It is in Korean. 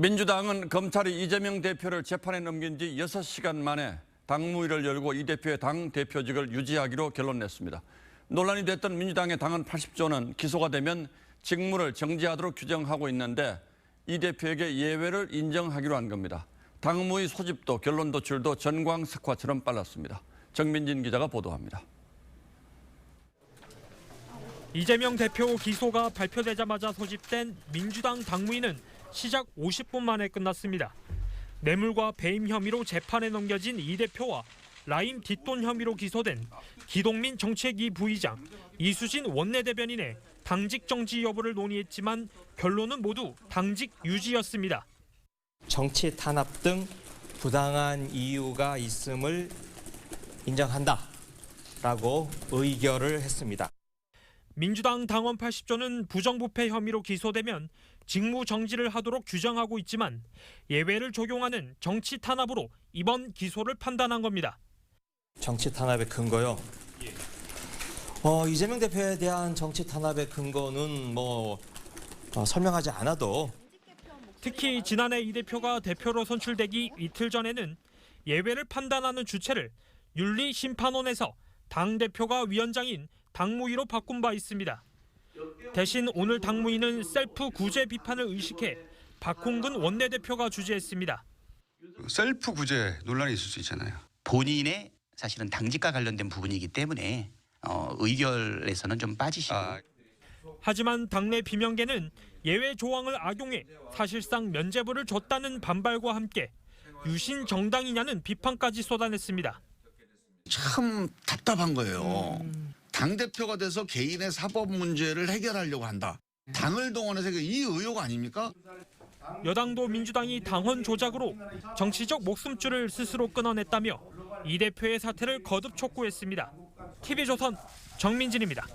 민주당은 검찰이 이재명 대표를 재판에 넘긴 지 6시간 만에 당무위를 열고 이 대표의 당 대표직을 유지하기로 결론 냈습니다. 논란이 됐던 민주당의 당헌 80조는 기소가 되면 직무를 정지하도록 규정하고 있는데 이 대표에게 예외를 인정하기로 한 겁니다. 당무위 소집도 결론 도출도 전광석화처럼 빨랐습니다. 정민진 기자가 보도합니다. 이재명 대표 기소가 발표되자마자 소집된 민주당 당무위는 시작 50분 만에 끝났습니다. 뇌물과 배임 혐의로 재판에 넘겨진 이 대표와 라임 뒷돈 혐의로 기소된 기동민 정책위 부의장, 이수진 원내대변인의 당직 정지 여부를 논의했지만 결론은 모두 당직 유지였습니다. 정치 탄압 등 부당한 이유가 있음을 인정한다라고 의결을 했습니다. 민주당 당원 80조는 부정부패 혐의로 기소되면 직무 정지를 하도록 규정하고 있지만 예외를 적용하는 정치 탄압으로 이번 기소를 판단한 겁니다. 정치 탄압의 근거요. 어, 이재명 대표에 대한 정치 탄압의 근거는 뭐 어, 설명하지 않아도 특히 지난해 이 대표가 대표로 선출되기 이틀 전에는 예외를 판단하는 주체를 윤리심판원에서 당 대표가 위원장인 당무위로 바꾼 바 있습니다. 대신 오늘 당무위는 셀프 구제 비판을 의식해 박홍근 원내대표가 주재했습니다. 셀프 구제 논란이 있을 수 있잖아요. 본인의 사실은 당직과 관련된 부분이기 때문에 어, 의결에서는 좀 빠지시고 아, 하지만 당내 비명계는 예외 조항을 악용해 사실상 면죄부를 줬다는 반발과 함께 유신 정당이냐는 비판까지 쏟아냈습니다. 참 답답한 거예요. 당 대표가 돼서 개인의 사법 문제를 해결하려고 한다. 당을 동원해서 이 의혹 아닙니까? 여당도 민주당이 당헌 조작으로 정치적 목숨줄을 스스로 끊어냈다며 이 대표의 사퇴를 거듭 촉구했습니다. TV조선 정민진입니다.